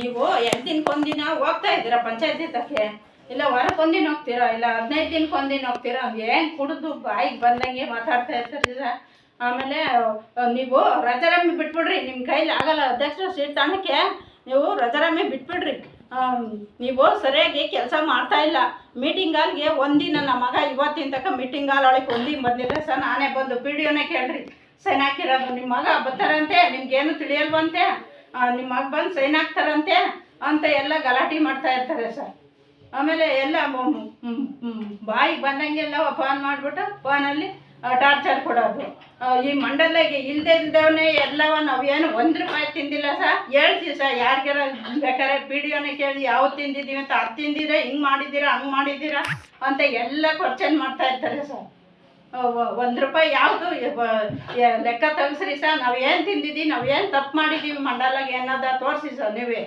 ನೀವು ಎರಡು ದಿನಕ್ಕೊಂದಿನ ಹೋಗ್ತಾ ಇದ್ದೀರಾ ಪಂಚಾಯತಿ ತಕ್ಕೆ ಇಲ್ಲ ವಾರಕ್ಕೊಂದಿನ ಹೋಗ್ತೀರಾ? ಇಲ್ಲ ಹದಿನೈದು ದಿನಕ್ಕೊಂದಿನ ಹೋಗ್ತೀರಾ? ಏನು ಕುಡಿದು ಬಾಯಿಗೆ ಬಂದಂಗೆ ಮಾತಾಡ್ತಾ ಇರ್ತೀರ ಆಮೇಲೆ ನೀವು ರಜಾರಾಮಿ ಬಿಟ್ಬಿಡ್ರಿ ನಿಮ್ಮ ಕೈಲಿ ಆಗಲ್ಲ ಅಧ್ಯಕ್ಷರ ಸೀಟ್ ತಾಣಕ್ಕೆ ನೀವು ರಜಾರಾಮಿ ಬಿಟ್ಬಿಡ್ರಿ. ನೀವು ಸರಿಯಾಗಿ ಕೆಲಸ ಮಾಡ್ತಾ ಇಲ್ಲ. ಮೀಟಿಂಗ್ ಹಾಲ್ಗೆ ಒಂದಿನ ನಮ್ಮ ಮಗ ಇವತ್ತಿನ ತನಕ ಮೀಟಿಂಗ್ ಹಾಲ್ ಒಳಗೆ ಒಂದಿನ ಬಂದಿಲ್ಲ ಸರ್. ನಾನೇ ಬಂದು ಪಿ ಡಿ ಒನೇ ಕೇಳ್ರಿ. ಸೈನ್ ಹಾಕಿರೋದು. ನಿಮ್ಮ ಮಗ ಬರ್ತಾರಂತೆ? ನಿಮ್ಗೇನು ತಿಳಿಯಲ್ವಂತೆ? ನಿಮ್ಮ ಮಗ ಬಂದು ಸೈನ್ ಹಾಕ್ತಾರಂತೆ ಅಂತ ಎಲ್ಲ ಗಲಾಟೆ ಮಾಡ್ತಾ ಇರ್ತಾರೆ ಸರ್ ಆಮೇಲೆ ಎಲ್ಲ ಬಾಯಿಗೆ ಬಂದಂಗೆಲ್ಲ ಫೋನ್ ಮಾಡಿಬಿಟ್ಟು ಫೋನಲ್ಲಿ ಟಾರ್ಚರ್ ಕೊಡೋದು. ಈ ಮಂಡಲಗೆ ಇಲ್ಲದೆ ಇಲ್ದವನೇ ಎಲ್ಲವ ನಾವೇನು ಒಂದು ರೂಪಾಯಿ ತಿಂದಿಲ್ಲ ಸರ್ ಹೇಳ್ತೀವಿ ಸರ್ ಯಾರಿಗಾರ ಬೇಕಾದ್ರೆ ಒನೇ ಕೇಳಿ ಯಾವ್ದು ತಿಂದಿದ್ದೀವಿ ಅಂತ ಅದು ತಿಂದಿರ ಹಿಂಗೆ ಮಾಡಿದ್ದೀರಾ, ಹಂಗೆ ಮಾಡಿದ್ದೀರಾ ಅಂತ ಎಲ್ಲ ಕ್ವಶನ್ ಮಾಡ್ತಾ ಇರ್ತಾರೆ ಸರ್ ಒಂದು ರೂಪಾಯಿ ಯಾವುದು ಲೆಕ್ಕ ತೆಗಿಸ್ರಿ ಸರ್, ನಾವು ಏನು ತಿಂದಿದ್ದೀವಿ ನಾವು ಏನು ತಪ್ಪು ಮಾಡಿದ್ದೀವಿ ಮಂಡಲಾಗ ಏನದ ತೋರಿಸಿ ಸರ್ ನೀವೇ.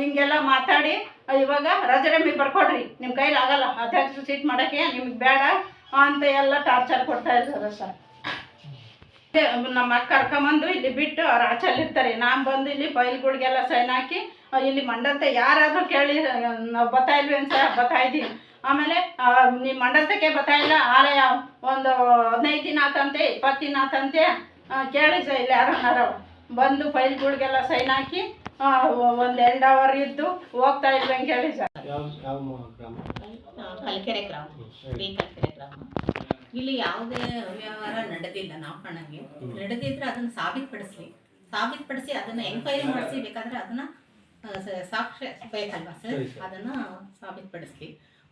ಹಿಂಗೆಲ್ಲ ಮಾತಾಡಿ ಇವಾಗ ರಜರಮ್ಮಿ ಬರ್ಕೊಡ್ರಿ ನಿಮ್ಮ ಕೈಲಿ ಆಗಲ್ಲ ಅಧ್ಯಕ್ಷ ಸೀಟ್ ಮಾಡೋಕ್ಕೆ ನಿಮ್ಗೆ ಬೇಡ ಅಂತ ಎಲ್ಲ ಟಾರ್ಚರ್ ಕೊಡ್ತಾ ಇದ್ದಾರೆ ಸರ್. ನಮ್ಮ ಅಕ್ಕ ಕರ್ಕೊಂಬಂದು ಇಲ್ಲಿ ಬಿಟ್ಟು ಅವ್ರು ಆಚಲ್ಲಿ ಇರ್ತಾರೆ. ನಾನು ಬಂದು ಇಲ್ಲಿ ಬೈಲ್ಗಳಿಗೆಲ್ಲ ಸೈನ್ ಹಾಕಿ ಇಲ್ಲಿ ಮಂಡಂತೆ ಯಾರಾದರೂ ಕೇಳಿ, ನಾವು ಬತ್ತಾ ಇಲ್ವೇನು ಸರ್ ಬತ್ತಾ ಇದ್ದೀವಿ ಆಮೇಲೆ ನಿಮ್ಮ ಮಂಡಲಕ್ಕೆ ಬರ್ತಾ ಇಲ್ಲ ಆಲಯ ಒಂದು ಹದಿನೈದು ದಿನ ಆತಂತೆ ಇಪ್ಪತ್ತು ದಿನ ಆತಂತೆ ಆ, ಕೇಳಿ ಸರ್ ಇಲ್ಲಿ ಯಾರನ್ನಾರು ಬಂದು ಫೈಲ್ಗಳಿಗೆಲ್ಲ ಸೈನ್ ಹಾಕಿ ಒಂದು ಎರಡು ಅವರ್ ಇದ್ದು ಹೋಗ್ತಾ ಇದ್ವಿ ಅಂತ ಹೇಳಿ ಸರ್. ಕಲ್ಕೆರೆ ಗ್ರಾಮ ಬಿ ಕಲ್ಕೆರೆ ಗ್ರಾಮ. ಇಲ್ಲಿ ಯಾವುದೇ ಅವ್ಯವಹಾರ ನಡೆದಿಲ್ಲ ನಾವು ಕಣಂಗೆ. ನಡೆದಿದ್ರೆ ಅದನ್ನ ಸಾಬೀತುಪಡಿಸ್ಲಿ. ಸಾಬೀತುಪಡಿಸಿ ಅದನ್ನ ಎಂಕ್ವೈರಿ ಮಾಡಿಸಿ ಬೇಕಾದ್ರೆ ಅದನ್ನ ಸಾಕ್ಷ್ಯ ಬೇಕಲ್ವಾ ಸರ್? ಅದನ್ನು ಸರ್. ಅದನ್ನ ಸಾಬೀತುಪಡಿಸ್ಲಿ.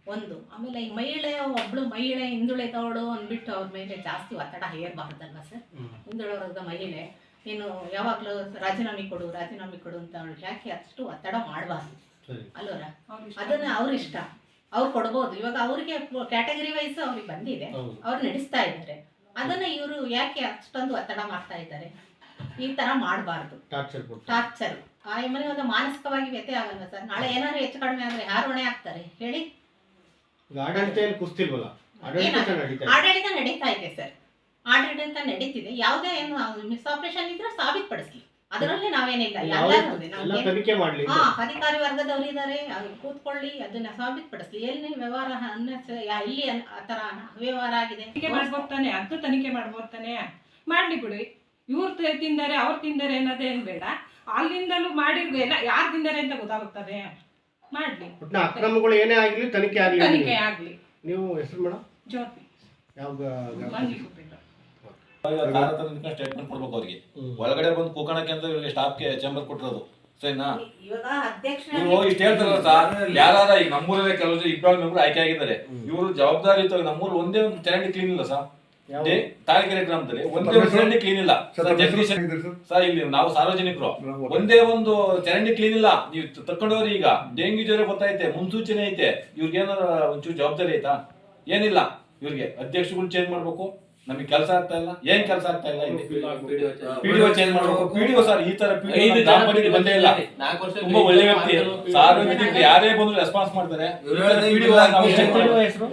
ಒಂದು. ಆಮೇಲೆ ಈ ಮಹಿಳೆ ಒಬ್ಳು ಮಹಿಳೆ ಹಿಂದುಳಿದವಳು ಅಂದ್ಬಿಟ್ಟು ಅವ್ರ ಮೇಲೆ ಜಾಸ್ತಿ ಒತ್ತಡ ಹೇರಬಾರ್ದಲ್ವಾ ಸರ್? ಹಿಂದುಳಿದ ಮಹಿಳೆ ನೀನು ಯಾವಾಗ್ಲೂ ರಾಜೀನಾಮೆ ಕೊಡು ರಾಜೀನಾಮೆ ಕೊಡು ಅಂತ ಅವಳು ಯಾಕೆ ಅಷ್ಟು ಒತ್ತಡ ಮಾಡಬಾರ್ದು? ಅಲ್ವರ? ಅದನ್ನ ಅವ್ರ ಇಷ್ಟ. ಅವ್ರು ಕೊಡ್ಬೋದು. ಇವಾಗ ಅವ್ರಿಗೆ ಕ್ಯಾಟಗರಿ ವೈಸ್ ಅವ್ರಿಗೆ ಬಂದಿದೆ. ಅವ್ರು ನಡೆಸ್ತಾ ಇದ್ದಾರೆ. ಅದನ್ನ ಇವರು ಯಾಕೆ ಅಷ್ಟೊಂದು ಒತ್ತಡ ಮಾಡ್ತಾ ಇದ್ದಾರೆ? ಈ ತರ ಮಾಡಬಾರ್ದು. ಟಾರ್ಚರ್ ಮನೆ ಒಂದು ಮಾನಸಿಕವಾಗಿ ವ್ಯತ್ಯಯ ಆಗಲ್ವಾ ಸರ್? ನಾಳೆ ಏನಾದ್ರು ಹೆಚ್ಚು ಕಡಿಮೆ ಆದ್ರೆ ಯಾರು ಹೊಣೆ ಆಗ್ತಾರೆ ಹೇಳಿ. ಈಗ ಆಡಳಿತ ಏನು ಕುಸ್ತಿಲ್ವಲ್ಲ ಆಡಳಿತ ಏನ- ನಡೀತಾ ಇದೆ. ಆಡಳಿತ ನಡೀತಾ ಇದೆ ಸರ್. ಆಡಳಿತ ನಡೀತಿದೆ. ಯಾವುದೇ ಏನು ಮಿಸ್ ಆಪರೇಷನ್ ಇದ್ರೆ ಸಾಬೀತುಪಡಿಸ್ಲಿ. ಅದರಲ್ಲಿ ನಾವೇನಿಲ್ಲ. ಯಾವ- ಎಲ್ಲರೂ ಇದೆ ಎಲ್ಲ ನಮ್ಗೆ ತನಿಖೆ ಮಾಡ್ಲಿ ಹಾ ಅಧಿಕಾರಿ ವರ್ಗದವರು ಇದ್ದಾರೆ ಅವ್ರು ಕೂತ್ಕೊಳ್ಳಿ ಅದನ್ನ ಸಾಬೀತುಪಡಿಸ್ಲಿ. ಎಲ್ಲಿ ವ್ಯವಹಾರ ಅನ್ನ- ಇಲ್ಲಿ ಅನ್- ಆ ತರ ಅವ್ಯವಹಾರ ಆಗಿದೆ. ತನಿಖೆ ಮಾಡ್ಬೋದು ತಾನೆ ಅದು ತನಿಖೆ ಮಾಡ್ಬೋದು ತಾನೆ ಮಾಡ್ಲಿ ಬಿಡಿ. ಇವ್ರು ತಿಂದಾರೆ ತಿಂದರೆ ಅವ್ರು ತಿಂದರೆ ಅನ್ನೋದೇನ್ ಬೇಡ. ಅಲ್ಲಿಂದಲೂ ಮಾಡಿರ್ಬೇಡ ಯಾರು ತಿಂದರೆ ಅಂತ ಗೊತ್ತಾಗುತ್ತದೆ? ಮಾಡ್ಲಿ. ಒಟ್ನ ಅಕ್ರಮಗಳು ಏನೇ ಆಗಲಿ ತನಿಖೆ ಆಗಲಿ ತನಿಖೆ ಆಗ್ಲಿ. ನೀವು ಹೆಸರು ಮೇಡಮ್ ಜ್ಯೋತಿ ಯಾವ ಗ- ಗ- ಮಂಜು ಕುಪ್ಪಿಗ ಸ್ಟೇಟ್ಮೆಂಟ್ ಕೊಡ್ಬೇಕು ಅವ್ರಿಗೆ. ಒಳಗಡೆ ಬಂದು ಕೂಕಣಕ್ಕೆ ಅಂತ ಇವ್ರಿಗೆ ಸ್ಟಾಫ್ಗೆ ಚೇಂಬರ್ ಕೊಟ್ಟಿರೋದು. ಸರಿನಾ? ಇವಾಗ ಅಧ್ಯಕ್ಷ ನೀವು ಇಷ್ಟ ಹೇಳ್ತಾರಲ್ಲ ಸರ್ ಯಾರಾದ ಈಗ ನಮ್ಮೂರಲ್ಲೇ ಕೆಲವು ಇಬ್ಬರು ಮೆಂಬರ್ ಆಯ್ಕೆ ಆಗಿದ್ದಾರೆ. ಇವರು ಇತ್ತು. ನಮ್ಮೂರು ಒಂದೇ ಒಂದು ಚರಂಡಿ ಕ್ಲೀನ್ ಇಲ್ಲ ಸರ್ ದೇ- ಗ್ರಾಮದಲ್ಲಿ ಒಂದೇ ಒಂದು ಚರಂಡಿ ಕ್ಲೀನ್ ಇಲ್ಲ ಸರ್ ಜಗದೀಶ್ ಸರ್ ಇಲ್ಲಿ ನಾವು ಸಾರ್ವಜನಿಕರು ಒಂದೇ ಒಂದು ಚರಂಡಿ ಕ್ಲೀನ್ ಇಲ್ಲ ನೀವು ತ- ತಕೊಂಡವ್ರಿ ಈಗ ಡೆಂಗ್ಯೂ ಜ್ವರ ಗೊತ್ತೈತೆ ಮುನ್ಸೂಚನೆ ಐತೆ ಇವ್ರಿಗೆ ಏನಾರ ಒಂಚೂರು ಜವಾಬ್ದಾರಿ ಐತಾ ಏನಿಲ್ಲ ಇವ್ರಿಗೆ ಅಧ್ಯಕ್ಷಗಳು ಚೇಂಜ್ ಮಾಡ್ಬೇಕು ನಮಗೆ ಕೆಲಸ ಆಗ್ತಾ ಇಲ್ಲ ಏನ್ ಕೆಲಸ ಆಗ್ತಾ ಇಲ್ಲ ಪಿಡಿಒ ಚೇಂಜ್ ಮಾಡ್ಬೇಕು ಪಿಡಿಒ ಸರ್ ಈ ತರ ಐದು ಪಿಡಿಒ ಬಂದೇ ಇಲ್ಲ ನಾಲ್ಕು ವರ್ಷ ತುಂಬಾ ಒಳ್ಳೆ ವ್ಯಕ್ತಿ ಸಾರ್ವಜನಿಕರು ಯಾರೇ ಬಂದ್ರು ರೆಸ್ಪಾನ್ಸ್ ಮಾಡ್ತಾರೆ PDO ನಾವು check ಮಾಡ್ಬೇಕು. ಹೆಸರು